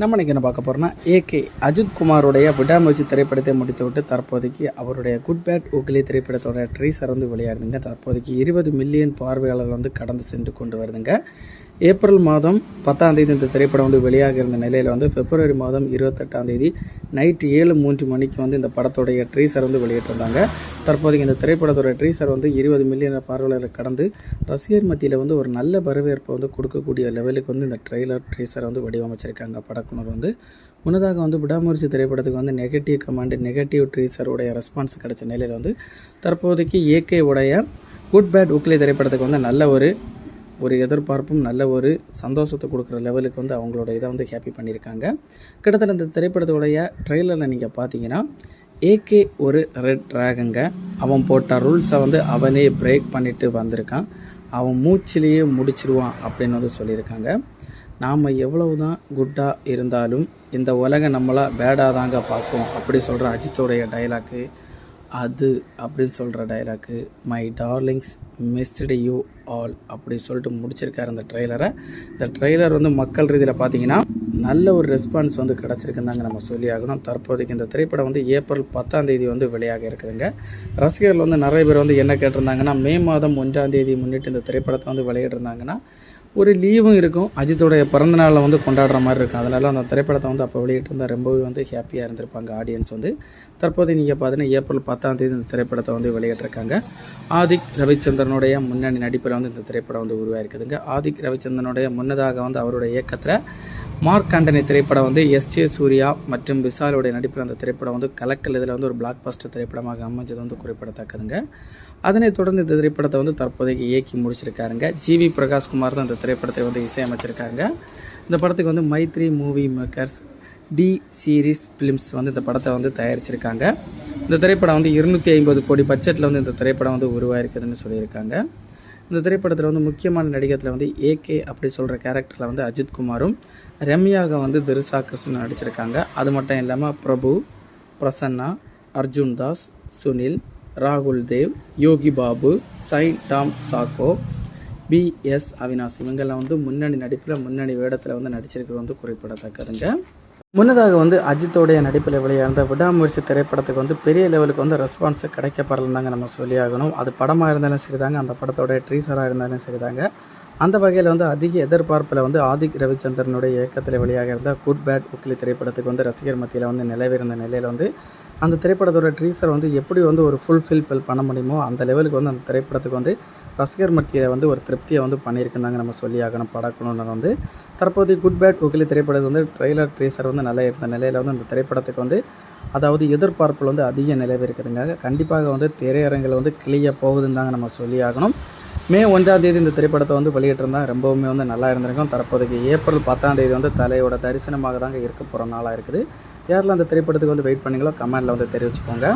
நம்ம இன்னைக்கு என்ன பார்க்க போகிறோம்னா ஏகே அஜித் குமாருடைய விடாமுயற்சி திரைப்படத்தை முடித்துவிட்டு தற்போதைக்கு அவருடைய குட் பேட் உக்லி திரைப்படத்தோட ட்ரீஸர் வந்து விளையாடுதுங்க தற்போதைக்கு இருபது மில்லியன் பார்வையாளர்கள் வந்து கடந்து சென்று கொண்டு வருதுங்க. ஏப்ரல் மாதம் பத்தாம் தேதி இந்த திரைப்படம் வந்து வெளியாக இருந்த நிலையில் வந்து பிப்ரவரி மாதம் இருபத்தெட்டாம் தேதி நைட்டு ஏழு மூன்று மணிக்கு வந்து இந்த படத்துடைய ட்ரீசர் வந்து வெளியிட்டிருந்தாங்க. தற்போதைக்கு இந்த திரைப்படத்தோட ட்ரீசர் வந்து இருபது மில்லியன் பார்வையாளர் கடந்து ரசிகர் மத்தியில் வந்து ஒரு நல்ல வரவேற்பை வந்து கொடுக்கக்கூடிய லெவலுக்கு வந்து இந்த ட்ரெய்லர் ட்ரீசர் வந்து வடிவமைச்சிருக்காங்க. படக்குனர் வந்து முன்னதாக வந்து விடாமுயற்சி திரைப்படத்துக்கு வந்து நெகட்டிவ் கமாண்டு நெகட்டிவ் ட்ரீசருடைய ரெஸ்பான்ஸ் கிடைச்ச நிலையில் வந்து தற்போதைக்கு ஏகே உடைய குட் பேட் உக்லி திரைப்படத்துக்கு வந்து நல்ல ஒரு ஒரு எதிர்பார்ப்பும் நல்ல ஒரு சந்தோஷத்தை கொடுக்குற லெவலுக்கு வந்து அவங்களோட இதை வந்து ஹாப்பி பண்ணியிருக்காங்க. கிட்டத்தட்ட இந்த திரைப்படத்துடைய ட்ரெய்லரில் நீங்கள் பார்த்தீங்கன்னா ஏகே ஒரு ரெட் ட்ராகங்க அவன் போட்ட ரூல்ஸை வந்து அவனே பிரேக் பண்ணிட்டு வந்திருக்கான். அவன் மூச்சிலேயே முடிச்சிருவான் அப்படின்னு வந்து சொல்லியிருக்காங்க. நாம் எவ்வளவு தான் குட்டாக இருந்தாலும் இந்த உலகம் நம்மளாக பேடாக தாங்க பார்க்கும். அப்படி சொல்கிற அஜித்தோடைய டைலாக்கு அது அப்படின்னு சொல்கிற dialogue my darlings missed you all அப்படி சொல்லிட்டு முடிச்சிருக்காரு அந்த ட்ரெய்லரை இந்த ட்ரெய்லர் வந்து மக்கள் ரீதியில் பார்த்தீங்கன்னா நல்ல ஒரு ரெஸ்பான்ஸ் வந்து கிடச்சிருக்குன்னு தாங்க நம்ம சொல்லி ஆகணும். தற்போதைக்கு இந்த திரைப்படம் வந்து ஏப்ரல் பத்தாம் தேதி வந்து வெளியாக இருக்குதுங்க. ரசிகர்கள் வந்து நிறைய பேர் வந்து என்ன கேட்டிருந்தாங்கன்னா மே மாதம் ஒன்றாம் தேதி முன்னிட்டு இந்த திரைப்படத்தை வந்து வெளியிட்டிருந்தாங்கன்னா ஒரு லீவும் இருக்கும். அஜித்தோடைய பிறந்த நாளில் வந்து கொண்டாடுற மாதிரி இருக்கும். அதனால் அந்த திரைப்படத்தை வந்து அப்போ வெளியிட்டிருந்தால் ரொம்பவே வந்து ஹாப்பியாக இருந்திருப்பாங்க ஆடியன்ஸ் வந்து. தற்போது நீங்கள் பார்த்தீங்கன்னா ஏப்ரல் பத்தாம் தேதி இந்த திரைப்படத்தை வந்து வெளியிட்டிருக்காங்க. ஆதிக் ரவிச்சந்திரனுடைய முன்னணி நடிப்பில் வந்து இந்த திரைப்படம் வந்து உருவாயிருக்குதுங்க. ஆதிக் ரவிச்சந்திரனுடைய முன்னதாக வந்து அவருடைய இயக்கத்தில் மார்க் ஆண்டனி திரைப்படம் வந்து எஸ் ஜே சூர்யா மற்றும் விசாலுடைய நடிப்பில் அந்த திரைப்படம் வந்து கலக்கல். இதில் வந்து ஒரு பிளாக் பாஸ்டர் திரைப்படமாக அமைஞ்சது வந்து குறிப்பிடத்தக்கதுங்க. அதனைத் தொடர்ந்து இந்த திரைப்படத்தை வந்து தற்போதைக்கு இயக்கி முடிச்சிருக்காருங்க. ஜிவி பிரகாஷ்குமார் தான் இந்த திரைப்படத்தை வந்து இசையமைச்சிருக்காங்க இந்த படத்துக்கு வந்து Mythri movie makers T series films வந்து இந்த படத்தை வந்து தயாரிச்சிருக்காங்க. இந்த திரைப்படம் வந்து இருநூற்றி ஐம்பது கோடி பட்ஜெட்டில் வந்து இந்த திரைப்படம் வந்து உருவாயிருக்குதுன்னு சொல்லியிருக்காங்க. இந்த திரைப்படத்தில் வந்து முக்கியமான நடிகத்தில் வந்து ஏகே அப்படி சொல்கிற கேரக்டரில் வந்து அஜித் குமாரும் ரம்யாக வந்து திருசா கிருஷ்ணன் நடிச்சிருக்காங்க. அது மட்டும் இல்லாமல் பிரபு பிரசன்னா அர்ஜுன் தாஸ் சுனில் ராகுல் தேவ் யோகி பாபு சைன் டாம் சாக்கோ பி எஸ் அவினாஷ் இவங்கெல்லாம் வந்து முன்னணி நடிப்பில் முன்னணி வேடத்தில் வந்து நடிச்சிருக்கிறது வந்து குறிப்பிடத்தக்கதுங்க. முன்னதாக வந்து அஜித்தோடைய நடிப்பில் வெளியாந்த விடாமுயற்சி திரைப்படத்துக்கு வந்து பெரிய லெவலுக்கு வந்து ரெஸ்பான்ஸ் கிடைக்கப்படலந்தாங்க நம்ம சொல்லியாகணும். அது படமாக இருந்தாலும் சரிதாங்க அந்த படத்தோடைய ட்ரீசராக இருந்தாலும் சரிதாங்க. அந்த வகையில் வந்து அதிக எதிர்பார்ப்பில் வந்து ஆதிக் ரவிச்சந்திரனுடைய இயக்கத்தில் வெளியாக இருந்த குட் பேட் உக்லி திரைப்படத்துக்கு வந்து ரசிகர் மத்தியில் வந்து நிலவிருந்த நிலையில் வந்து அந்த திரைப்படத்தோட ட்ரீசர் வந்து எப்படி வந்து ஒரு ஃபுல்ஃபில் பண்ண முடியுமோ அந்த லெவலுக்கு வந்து அந்த திரைப்படத்துக்கு வந்து ரசிகர் மத்தியில் வந்து ஒரு திருப்தியை வந்து பண்ணியிருக்குந்தாங்க நம்ம சொல்லி ஆகணும் படக்கணும்னு வந்து. தற்போது குட் பேட் உக்கிலி திரைப்படத்துக்கு வந்து ட்ரெய்லர் ட்ரீசர் வந்து நல்லா இருந்த நிலையில் வந்து அந்த திரைப்படத்துக்கு வந்து அதாவது எதிர்பார்ப்பில் வந்து அதிக நிலவு இருக்குதுங்க. கண்டிப்பாக வந்து திரையரங்கில் வந்து கிளிய போகுதுன்னு தாங்க நம்ம சொல்லி ஆகணும். மே ஒன்றாம் தேதி இந்த திரைப்படத்தை வந்து வெளியிட்டிருந்தால் ரொம்பவுமே வந்து நல்லா இருந்திருக்கும். தற்போதைக்கு ஏப்ரல் பத்தாம் தேதி வந்து தலையோட தரிசனமாக தாங்க இருக்க போகிற நாளாக இருக்குது. யாரெல்லாம் அந்த திரைப்படத்துக்கு வந்து வெயிட் பண்ணீங்களோ கமெண்டில் வந்து தெரிவிச்சுக்கோங்க.